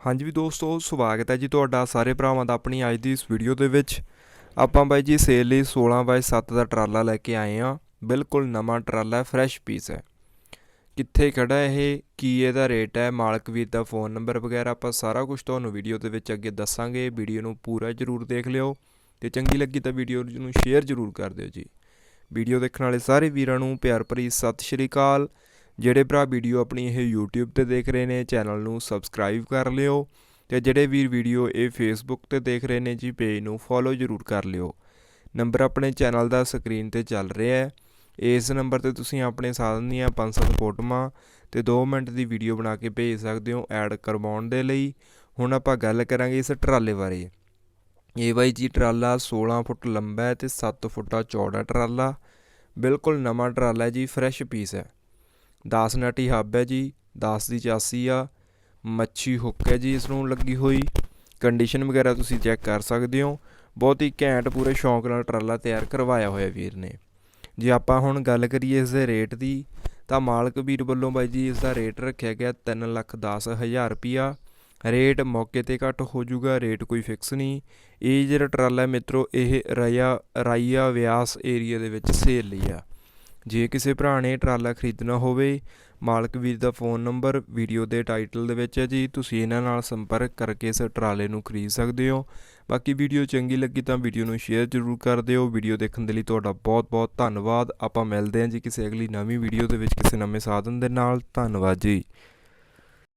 ਹਾਂਜੀ ਵੀ ਦੋਸਤੋ, ਸਵਾਗਤ ਹੈ ਜੀ ਤੁਹਾਡਾ ਸਾਰੇ ਭਰਾਵਾਂ ਦਾ ਆਪਣੀ ਅੱਜ ਦੀ ਇਸ ਵੀਡੀਓ ਦੇ ਵਿੱਚ। ਆਪਾਂ ਬਾਈ ਜੀ ਸੇਲ ਲਈ 16 ਬਾਈ 7 ਦਾ ਟਰਾਲਾ ਲੈ ਕੇ ਆਏ ਆ ਬਿਲਕੁਲ ਨਵਾਂ ਟਰਾਲਾ ਹੈ ਫਰੈਸ਼ ਪੀਸ ਹੈ। ਕਿੱਥੇ ਖੜਾ ਇਹ? ਕੀ ਇਹਦਾ ਰੇਟ ਹੈ? ਮਾਲਕ ਵੀਰ ਦਾ ਫੋਨ ਨੰਬਰ ਵਗੈਰਾ ਆਪਾਂ ਸਾਰਾ ਕੁਝ ਤੁਹਾਨੂੰ ਵੀਡੀਓ ਦੇ ਵਿੱਚ ਅੱਗੇ ਦੱਸਾਂਗੇ। ਵੀਡੀਓ ਨੂੰ ਪੂਰਾ ਜਰੂਰ ਦੇਖ ਲਿਓ ਤੇ ਚੰਗੀ ਲੱਗੀ ਤਾਂ ਵੀਡੀਓ ਨੂੰ ਸ਼ੇਅਰ ਜਰੂਰ ਕਰ ਦਿਓ ਜੀ। ਵੀਡੀਓ ਦੇਖਣ ਵਾਲੇ ਸਾਰੇ ਵੀਰਾਂ ਨੂੰ ਪਿਆਰ ਭਰੀ ਸਤਿ ਸ਼੍ਰੀ ਅਕਾਲ। ਜਿਹੜੇ ਭਰਾ ਵੀਡੀਓ ਆਪਣੀ ਇਹ YouTube ਤੇ ਦੇਖ ਰਹੇ ਨੇ, ਚੈਨਲ ਨੂੰ ਸਬਸਕ੍ਰਾਈਬ ਕਰ ਲਿਓ ਤੇ ਜਿਹੜੇ ਵੀਰ ਵੀਡੀਓ ਇਹ Facebook ਤੇ ਦੇਖ ਰਹੇ ਨੇ ਜੀ ਪੇਜ ਨੂੰ ਫੋਲੋ ਜਰੂਰ ਕਰ ਲਿਓ। ਨੰਬਰ ਆਪਣੇ ਚੈਨਲ ਦਾ ਸਕਰੀਨ ਤੇ ਚੱਲ ਰਿਹਾ ਹੈ। ਇਸ ਨੰਬਰ ਤੇ ਤੁਸੀਂ ਆਪਣੇ ਸਾਧਨ ਦੀਆਂ ਪੰਜ ਸੱਤ ਫੋਟੋਆਂ ਤੇ 2 ਮਿੰਟ ਦੀ ਵੀਡੀਓ ਬਣਾ ਕੇ ਭੇਜ ਸਕਦੇ ਹੋ ਐਡ ਕਰਵਾਉਣ ਦੇ ਲਈ। ਹੁਣ ਆਪਾਂ ਗੱਲ ਕਰਾਂਗੇ ਇਸ ਟਰਾਲੇ ਬਾਰੇ। ਇਹ ਬਾਈ ਜੀ ਟਰਾਲਾ 16 ਫੁੱਟ ਲੰਬਾ ਹੈ ਤੇ 7 ਫੁੱਟਾ ਚੌੜਾ ਟਰਾਲਾ। ਬਿਲਕੁਲ ਨਵਾਂ ਟਰਾਲਾ ਹੈ ਜੀ ਫਰੈਸ਼ ਪੀਸ ਹੈ। ਦਾਸ ਨਟੀ ਹੱਬ ਹੈ ਜੀ, ਦਾਸ ਦੀ ਚਾਸੀ ਆ, ਮੱਛੀ ਹੁੱਕ ਹੈ ਜੀ ਇਸ ਨੂੰ ਲੱਗੀ ਹੋਈ। ਕੰਡੀਸ਼ਨ ਵਗੈਰਾ ਤੁਸੀਂ ਚੈੱਕ ਕਰ ਸਕਦੇ ਹੋ। ਬਹੁਤ ਹੀ ਘੈਂਟ ਪੂਰੇ ਸ਼ੌਂਕ ਨਾਲ ਟਰਾਲਾ ਤਿਆਰ ਕਰਵਾਇਆ ਹੋਇਆ ਵੀਰ ਨੇ। ਜੇ ਆਪਾਂ ਹੁਣ ਗੱਲ ਕਰੀਏ ਇਸ ਦੇ ਰੇਟ ਦੀ, ਤਾਂ ਮਾਲਕ ਵੀਰ ਵੱਲੋਂ ਬਾਈ ਜੀ ਇਸ ਦਾ ਰੇਟ ਰੱਖਿਆ ਗਿਆ 3 ਲੱਖ 10 ਹਜ਼ਾਰ ਰੁਪਿਆ ਰੇਟ ਮੌਕੇ ਤੇ ਘੱਟ ਹੋ ਜਾਊਗਾ, ਰੇਟ ਕੋਈ ਫਿਕਸ ਨਹੀਂ। ਇਹ ਜਿਹੜਾ ਟਰਾਲਾ ਹੈ ਮਿੱਤਰੋ, ਇਹ ਰਾਇਆ ਰਾਈਆ ਵਿਆਸ ਏਰੀਆ ਦੇ ਵਿੱਚ ਸੇਲ ਲਈ ਆ। ਜੇ ਕਿਸੇ ਭਰਾ ਨੇ ਟਰਾਲਾ ਖਰੀਦਣਾ ਹੋਵੇ, ਮਾਲਕ ਵੀਰ ਦਾ ਫੋਨ ਨੰਬਰ, ਵੀਡੀਓ ਦੇ ਟਾਈਟਲ ਦੇ ਵਿੱਚ ਹੈ ਜੀ। ਤੁਸੀਂ ਇਹਨਾਂ ਨਾਲ ਸੰਪਰਕ ਕਰਕੇ ਇਸ ਟਰਾਲੇ ਨੂੰ ਖਰੀਦ ਸਕਦੇ ਹੋ। ਬਾਕੀ ਵੀਡੀਓ ਚੰਗੀ ਲੱਗੀ ਤਾਂ ਵੀਡੀਓ ਨੂੰ ਸ਼ੇਅਰ ਜ਼ਰੂਰ ਕਰ ਦਿਓ। ਵੀਡੀਓ ਦੇਖਣ ਦੇ ਲਈ ਤੁਹਾਡਾ ਬਹੁਤ-ਬਹੁਤ ਧੰਨਵਾਦ। ਆਪਾਂ ਮਿਲਦੇ ਹਾਂ ਜੀ ਕਿਸੇ ਅਗਲੀ ਨਵੀਂ ਵੀਡੀਓ ਦੇ ਵਿੱਚ ਕਿਸੇ ਨਵੇਂ ਸਾਧਨ ਦੇ ਨਾਲ। ਧੰਨਵਾਦ ਜੀ।